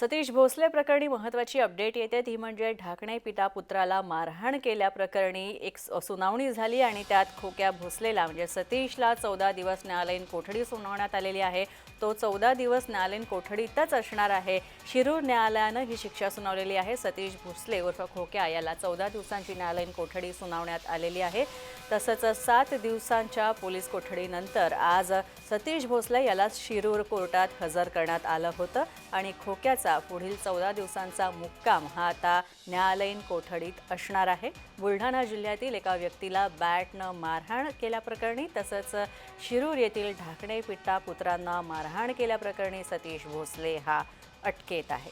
सतीश भोसले प्रकरणी महत्वाची अपडेट येते. ती म्हणजे ढाकणे पिता पुत्राला मारहाण केल्याप्रकरणी एक स- सुनावणी झाली आणि त्यात खोक्या भोसलेला म्हणजे सतीशला चौदा दिवस न्यायालयीन कोठडी सुनावण्यात आलेली आहे. तो चौदा दिवस न्यायालयीन कोठडीतच असणार आहे. शिरूर न्यायालयानं ही शिक्षा सुनावलेली आहे. सतीश भोसले उर्फ खोक्या याला चौदा दिवसांची न्यायालयीन कोठडी सुनावण्यात आलेली आहे. तसंच सात दिवसांच्या पोलीस कोठडीनंतर आज सतीश भोसले याला शिरूर कोर्टात हजर करण्यात आलं होतं आणि खोक्याचा पुढील चौदा दिवसांचा मुक्काम हा आता न्यायालयीन कोठडीत असणार आहे. बुलढाणा जिल्ह्यातील एका व्यक्तीला बॅटनं मारहाण केल्याप्रकरणी तसंच शिरूर येथील ढाकणे पिट्टा पुत्रांना मारहाण केल्याप्रकरणी सतीश भोसले हा अटकेत आहे.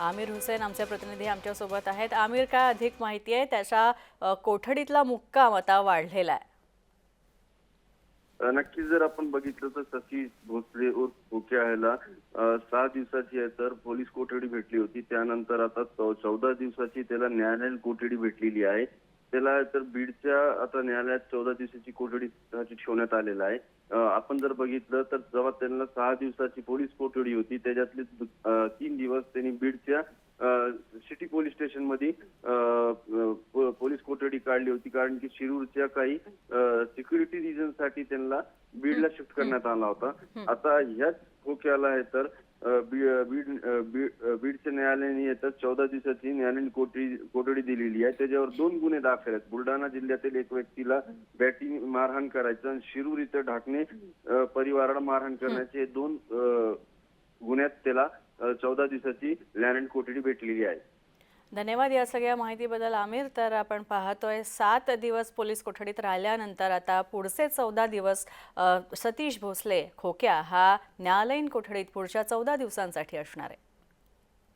आमिर हुसेन आमचे प्रतिनिधी आमच्यासोबत आहेत. आमिर काय अधिक माहिती आहे? त्याच्या कोठडीतला मुक्काम आता वाढलेला आहे. नक्कीच जर आपण बघितलं तर सतीश भोसले उर्फ खोके ह्याला सहा दिवसाची आहे तर पोलीस कोठडी भेटली होती. त्यानंतर आता चौदा दिवसाची त्याला न्यायालयीन कोठडी भेटलेली आहे. त्याला तर बीडच्या आता न्यायालयात चौदा दिवसाची कोठडी ठेवण्यात आलेला आहे. आपण जर बघितलं तर जेव्हा त्यांना सहा दिवसाची पोलीस कोठडी होती त्याच्यातले तीन दिवस त्यांनी बीडच्या सिटी पोलीस स्टेशनमध्ये पोलीस काढली होती. कारण की शिरूरच्या काही सिक्युरिटी रिझनसाठी त्यांना बीडला शिफ्ट करण्यात आला होता. आता ह्याच खोक्याला आहे तर बीड बीडच्या न्यायालयाने येतात चौदा दिवसाची न्यायालयीन कोठडी कोठडी दिलेली आहे. त्याच्यावर दोन गुन्हे दाखल आहेत. बुलढाणा जिल्ह्यातील एक व्यक्तीला बॅटिंग मारहाण करायचं आणि शिरूर इथं ढाकणे परिवाराला मारहाण करण्याचे दोन गुन्ह्यात त्याला चौदा दिवसाची न्यायालयीन कोठडी भेटलेली आहे. धन्यवाद या सगळ्या माहितीबद्दल. आमिर तर आपण पाहतोय सात दिवस पोलीस कोठडीत राहिल्यानंतर आता पुढचे चौदा दिवस सतीश भोसले खोक्या हा न्यायालयीन कोठडीत पुढच्या चौदा दिवसांसाठी असणार आहे.